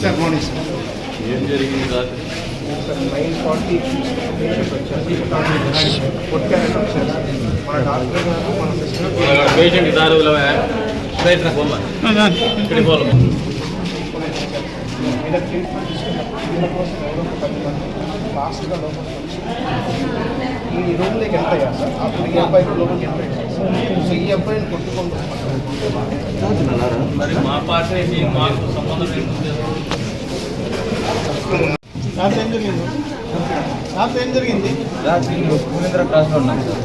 Sir morning sir ఏం జరిగింది రాత్రి సార్ నైన్ ఫార్టీ పేషెంట్ వచ్చారు కొట్టారని వచ్చారు మన డాక్టర్ గారు మన సిస్టర్ పేషెంట్ దారి రైట్ రా పోమ్మా ఇక్కడికి పోవాలి మీద ట్రీట్మెంట్ తీసుకున్నప్పుడు వీళ్ళ కోసం ఎవరో ఒక పది మంది లాస్ట్గా లోపలికి వచ్చి. ఈ రూమ్లోకి ఎంటర్ అయ్యా సార్ అప్పుడు ఈ అబ్బాయి లోపలికి ఎంటర్ అయ్యారు సో ఈ అబ్బాయిని కొట్టుకుంటూ మరి మా పార్టీ మాకు సంబంధం రాత్రి ఏం జరిగింది? రాత్రి ఏం జరిగింది? రాత్రి సురేంద్ర క్రాస్లో ఉన్నాం సార్.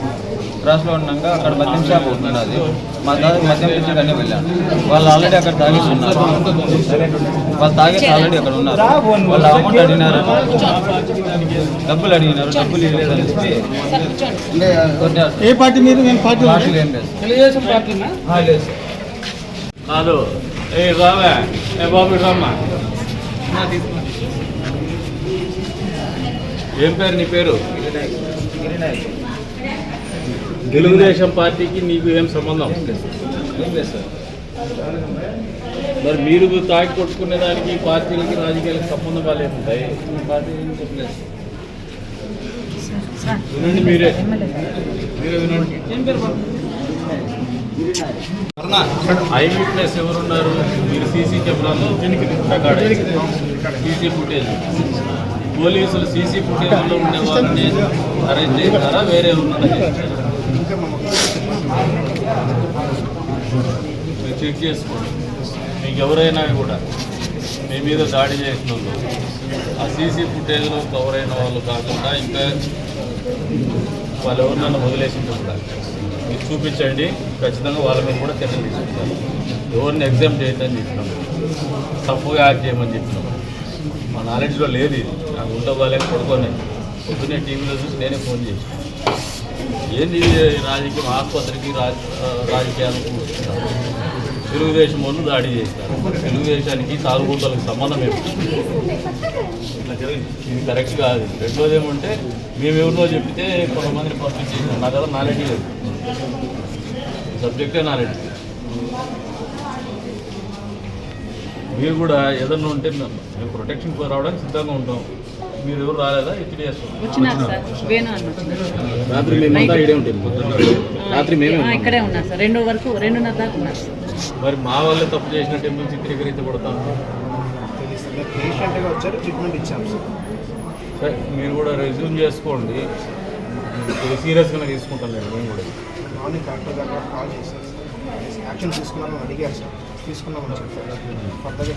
క్రాస్లో ఉన్నాక అక్కడ మద్యం షాప్ అవుతుంది అది మా దాదాపు మద్యం పిచ్చి కానీ వెళ్ళాను వాళ్ళు ఆల్రెడీ అక్కడ తాగేసి ఉన్నారు. వాళ్ళు తాగేసి ఆల్రెడీ అక్కడ ఉన్నారు. వాళ్ళు అమౌంట్ అడిగినారు. డబ్బులు అడిగినారు. డబ్బులు ఇవ్వలేదని చెప్పి. కొట్టారు ఏ పార్టీ మీరు? నేను పార్టీ పార్టీలు ఏం లేదు. తెలుగుదేశం పార్టీనా? ఆ, లేదు సార్. కాదు. ఏ రావే. ఏ బాబు రమ్మా. ఏం పేరు నీ పేరు? తెలుగుదేశం పార్టీకి నీకు ఏం సంబంధం? సార్ మరి మీరు తాగి కొట్టుకునే దానికి పార్టీలకి రాజకీయాలకు సంబంధం వాళ్ళు ఏముంటాయి పార్టీ వినండి మీరే. మీరే వినండి. ఏం పేరు ఐ విట్నెస్ ఎవరున్నారు? మీరు సీసీ కెమెరాలో సీసీ ఫుటేజ్. పోలీసులు సీసీ ఫుటేజ్లో ఉండే వాళ్ళని అరెస్ట్ చేస్తారా వేరే ఉన్నారా చెక్ చేసుకోండి. మీకు ఎవరైనా కూడా మీ మీద దాడి చేసిన వాళ్ళు ఆ సీసీ ఫుటేజ్లో కవర్ అయిన వాళ్ళు కాకుండా ఇంకా వాళ్ళు ఎవరినైనా వదిలేసింది కూడా మీరు చూపించండి. ఖచ్చితంగా వాళ్ళ మీద కూడా చర్యలు తీసుకుంటారు. ఎవరిని ఎగ్జామ్ చేయొద్దని చెప్పినాం. తప్పుగా యాక్ట్ చేయమని చెప్పినాం. మా నాలెడ్జ్లో లేదు. ఇది నాకు ఉంటే వాళ్ళకి పొద్దునే టీవీలో చూసి నేనే ఫోన్ చేసి ఏంది రాజకీయం? ఆసుపత్రికి రాజ రాజకీయాలకు తెలుగుదేశం వాళ్ళు దాడి చేస్తారు. తెలుగుదేశానికి తాగుబోతులకు సంబంధం ఏమిటి ఇట్లా జరిగింది. ఇది కరెక్ట్ కాదు. రెండోది ఏమంటే మేము ఎవరినో చెప్తే కొంతమందిని పంపించేసాం నా కదా నాలెడ్జ్ లేదు. సబ్జెక్టే నాలెడ్జ్. మీరు కూడా ఏదన్నా ఉంటే మేము మేము ప్రొటెక్షన్ రావడానికి సిద్ధంగా ఉంటాం. మీరు ఎవరు రాలేదా? వచ్చినారు. రాత్రి మేమంతా ఇడే ఉంటుంది పొద్దున్న రాత్రి మేమే ఇక్కడే ఉన్నారు సార్. రెండు వరకు రెండున్నర దాకా ఉన్నారు సార్. మరి మా వాళ్ళే తప్పు చేసినట్టు ఎందుకు చిత్రీకరించబడతాం తెలియదు పేషెంట్గా వచ్చారు ట్రీట్మెంట్ ఇచ్చాం సార్ సరే మీరు కూడా రెజ్యూమ్ చేసుకోండి. ఇది సీరియస్గానే తీసుకుంటాం నేను మేము కూడా. మార్నింగ్ డాక్టర్ గారు కూడా కాల్ సార్ యాక్షన్ తీసుకున్నామని అడిగారు సార్. తీసుకున్నామని చెప్పారు. ఫర్దర్గా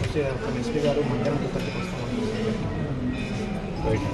ఎస్పీ గారు మధ్యాహ్నం వస్తామని రైట్.